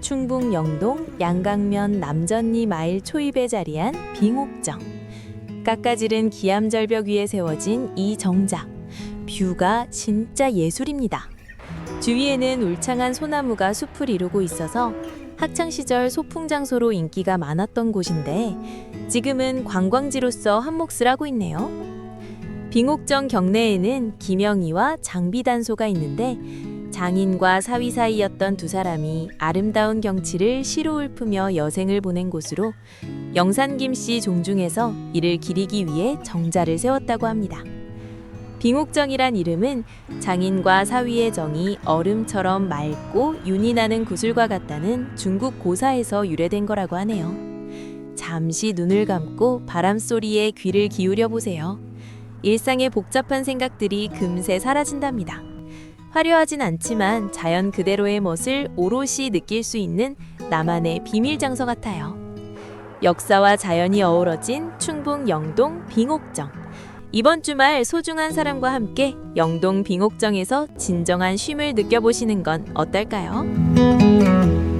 충북 영동 양강면 남전리 마일 초입에 자리한 빙옥정. 깎아지른 기암절벽 위에 세워진 이 정작. 뷰가 진짜 예술입니다. 주위에는 울창한 소나무가 숲을 이루고 있어서 학창 시절 소풍 장소로 인기가 많았던 곳인데 지금은 관광지로서 한몫을 하고 있네요. 빙옥정 경내에는 김영희와 장비단소가 있는데 장인과 사위 사이였던 두 사람이 아름다운 경치를 시로 읊으며 여생을 보낸 곳으로 영산김씨 종중에서 이를 기리기 위해 정자를 세웠다고 합니다. 빙옥정이란 이름은 장인과 사위의 정이 얼음처럼 맑고 윤이 나는 구슬과 같다는 중국 고사에서 유래된 거라고 하네요. 잠시 눈을 감고 바람 소리에 귀를 기울여 보세요. 일상의 복잡한 생각들이 금세 사라진답니다. 화려하진 않지만 자연 그대로의 멋을 오롯이 느낄 수 있는 나만의 비밀 장소 같아요. 역사와 자연이 어우러진 충북 영동 빙옥정. 이번 주말 소중한 사람과 함께 영동 빙옥정에서 진정한 쉼을 느껴보시는 건 어떨까요?